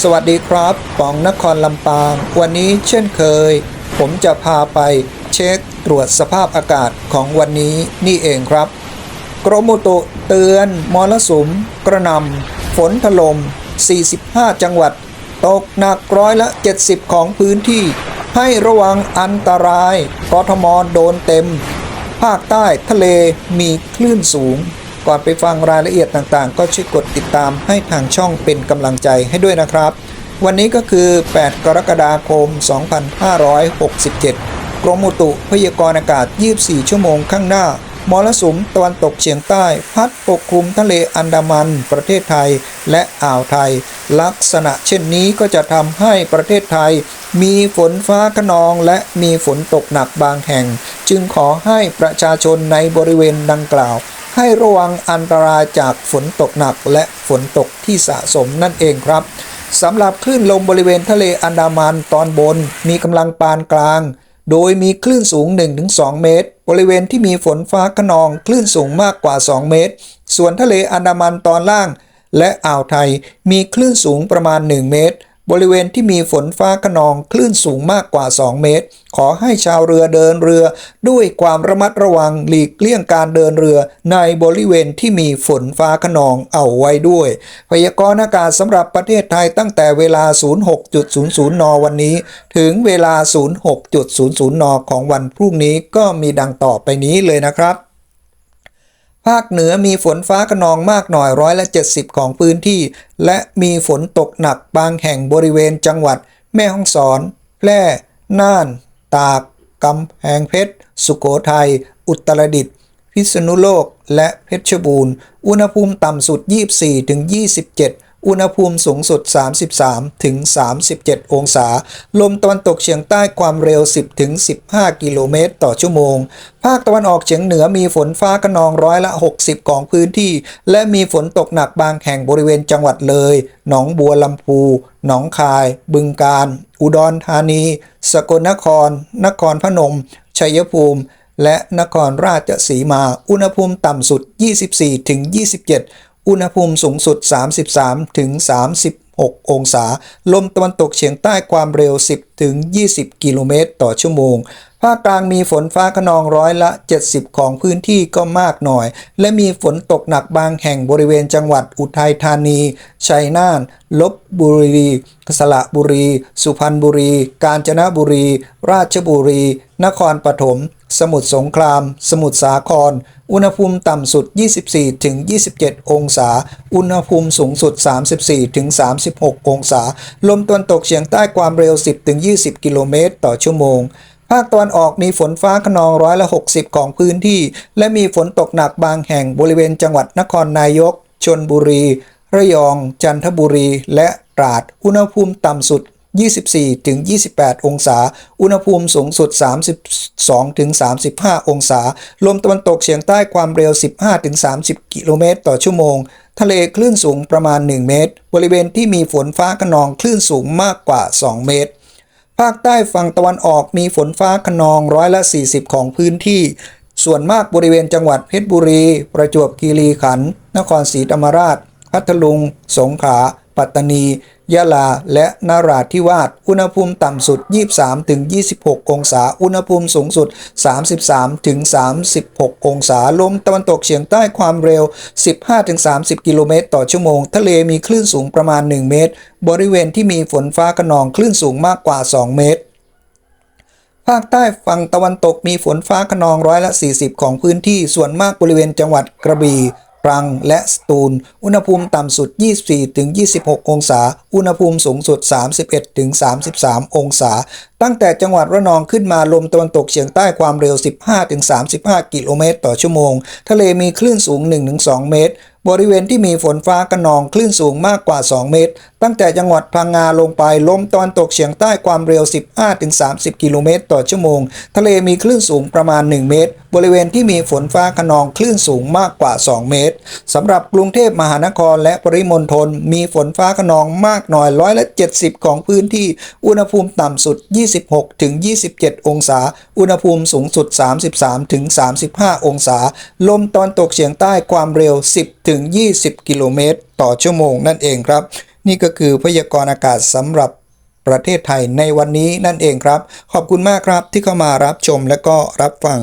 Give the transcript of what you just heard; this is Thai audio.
สวัสดีครับป๋องนครลำปาง วันนี้เช่นเคย ผมจะพาไปเช็คตรวจสภาพอากาศของวันนี้นี่เองครับ กรมอุตุเตือนมรสุม กระนำฝนถล่ม 45 จังหวัด ตกหนักร้อยละ 70 ของพื้นที่ ให้ระวังอันตรายกทมโดนเต็ม ภาคใต้ทะเลมีคลื่นสูง ก่อนไปฟังรายละเอียดต่างๆ ก็ช่วยกดติดตามให้ทางช่องเป็นกำลังใจให้ด้วยนะครับ วันนี้ก็คือ 8 กรกฎาคม 2567 กรมอุตุพยากรณ์อากาศ 24 ชั่วโมงข้างหน้ามรสุมตะวันตกเฉียงใต้ พัดปกคลุมทะเลอันดามัน ประเทศไทยและอ่าวไทย ลักษณะเช่นนี้ก็จะทำให้ประเทศไทย มีฝนฟ้าขนองและมีฝนตกหนักบางแห่ง จึงขอให้ประชาชนในบริเวณดังกล่าว ให้ระวังอันตรายจากฝนตกหนักและฝนตกที่สะสมนั่นเองครับสำหรับคลื่นลมบริเวณทะเลอันดามันตอนบนมีกำลังปานกลาง โดยมีคลื่นสูง 1-2 เมตร บริเวณที่มีฝนฟ้าขนองคลื่นสูงมากกว่า 2 เมตร ส่วนทะเลอันดามันตอนล่าง และอ่าวไทยมีคลื่นสูงประมาณ 1 เมตร บริเวณที่มีฝนฟ้าขนองคลื่นสูงมากกว่า 2 เมตร ขอให้ชาวเรือเดินเรือ ด้วยความระมัดระวังหลีกเลี่ยงการเดินเรือ ในบริเวณที่มีฝนฟ้าขนองเอาไว้ด้วย พยากรณ์อากาศสำหรับประเทศไทยตั้งแต่เวลา 06.00 น วันนี้ ถึงเวลา 06.00 น ของวันพรุ่งนี้ก็มีดังต่อไปนี้เลยนะครับ ภาคเหนือมีฝนฟ้าขนองมากหน่อยร้อยละ 70 ของพื้นที่ และมีฝนตกหนักบางแห่งบริเวณจังหวัด แม่ฮ่องสอน แพร่ น่าน ตาก กำแพงเพชร สุโขทัย อุตรดิตถ์ พิษณุโลก และเพชรบูรณ์ อุณหภูมิต่ำสุด 24-27 อุณหภูมิสูงสุด 33 ถึง 37 องศา ลมตะวันตกเฉียงใต้ความเร็ว 10 ถึง 15 กิโลเมตรต่อชั่วโมง ภาคตะวันออกเฉียงเหนือมีฝนฟ้าขนองร้อยละ 60 ของพื้นที่ และมีฝนตกหนักบางแห่งบริเวณจังหวัดเลย หนองบัวลำพู หนองคาย บึงกาฬ อุดรธานี สกลนคร นครพนม ชัยภูมิและนครราชสีมา อุณหภูมิต่ำสุด 24ถึง27 อุณหภูมิสูงสุด 33ถึง36 องศา ลมตะวันตกเฉียงใต้ความเร็ว 10ถึง 20 กิโลเมตรต่อชั่วโมง ภาคกลางมีฝนฟ้าขนองร้อยละ 70 ของพื้นที่ก็มากหน่อย และมีฝนตกหนักบางแห่งบริเวณจังหวัดอุทัยธานี ชัยนาท ลบบุรี สระบุรี สุพรรณบุรี กาญจนบุรี ราชบุรี นครปฐม สมุทรสงคราม สมุทรสาคร อุณหภูมิต่ำสุด 24ถึง27 องศา อุณหภูมิสูงสุด 34ถึง36 องศา ลมตะวันตกเฉียงใต้ความเร็ว 10ถึง20 กิโลเมตร ต่อชั่วโมง ภาคตะวันออกมีฝนฟ้าขนองร้อยละ 60 ของพื้นที่ และมีฝนตกหนักบางแห่งบริเวณจังหวัดนครนายก ชนบุรี ระยอง จันทบุรี และตราด อุณหภูมิต่ำสุด 24ถึง28 องศา อุณหภูมิสูงสุด 32ถึง35 องศา ลมตะวันตกเฉียงใต้ความเร็ว 15ถึง30 กิโลเมตร ต่อชั่วโมง ทะเลคลื่นสูงประมาณ 1 เมตร บริเวณที่มีฝนฟ้าขนองคลื่นสูงมากกว่า 2 เมตร ภาคใต้ฝั่งตะวันออกมีฝนฟ้าขนองร้อยละ 40 ของพื้นที่ ส่วนมากบริเวณจังหวัดเพชรบุรี ประจวบคีรีขันธ์นครศรีธรรมราช พัทลุง สงขลา ปัตตานี ยะลา และนราธิวาส อุณหภูมิต่ำสุด 23ถึง26 องศา อุณหภูมิสูงสุด 33ถึง36 องศา ลมตะวันตกเฉียงใต้ความเร็ว 15ถึง30 กิโลเมตรต่อชั่วโมง ทะเลมีคลื่นสูงประมาณ 1 เมตร บริเวณที่มีฝนฟ้าขนองคลื่นสูงมากกว่า 2 เมตรภาคใต้ฝั่งตะวันตกมีฝนฟ้าขนองร้อยละ 40 ของพื้นที่ส่วนมากบริเวณจังหวัดกระบี่ ตรัง และสตูล อุณหภูมิต่ำสุด 24ถึง26 องศา อุณหภูมิสูงสุด 31ถึง33 องศา ตั้งแต่จังหวัดระนองขึ้นมาลมตะวันตกเฉียงใต้ความเร็ว 15ถึง35 กิโลเมตรต่อชั่วโมง ทะเลมีคลื่นสูง1ถึง2เมตร บริเวณที่มีฝนฟ้าขนองคลื่นสูงมากกว่า 2 เมตร ตั้งแต่จังหวัดพังงาลงไปลมตะวันตกเฉียงใต้ความเร็ว 15-30 กิโลเมตรต่อชั่วโมง ทะเลมีคลื่นสูงประมาณ 1 เมตร บริเวณที่มีฝนฟ้าขนองคลื่นสูงมากกว่า 2 เมตรสำหรับกรุงเทพมหานครและปริมณฑลมีฝนฟ้าขนองมากหน่อยร้อยละ70 ของพื้นที่ อุณหภูมิต่ำสุด 26-27 องศา อุณหภูมิสูงสุด 33-35 องศา ลมตะวันตกเฉียงใต้ความเร็ว 10ถึง 20 กิโลเมตร ต่อชั่วโมงนั่นเองครับ นี่ก็คือพยากรณ์อากาศสำหรับประเทศไทยในวันนี้นั่นเองครับ ขอบคุณมากครับที่เข้ามารับชมและก็รับฟัง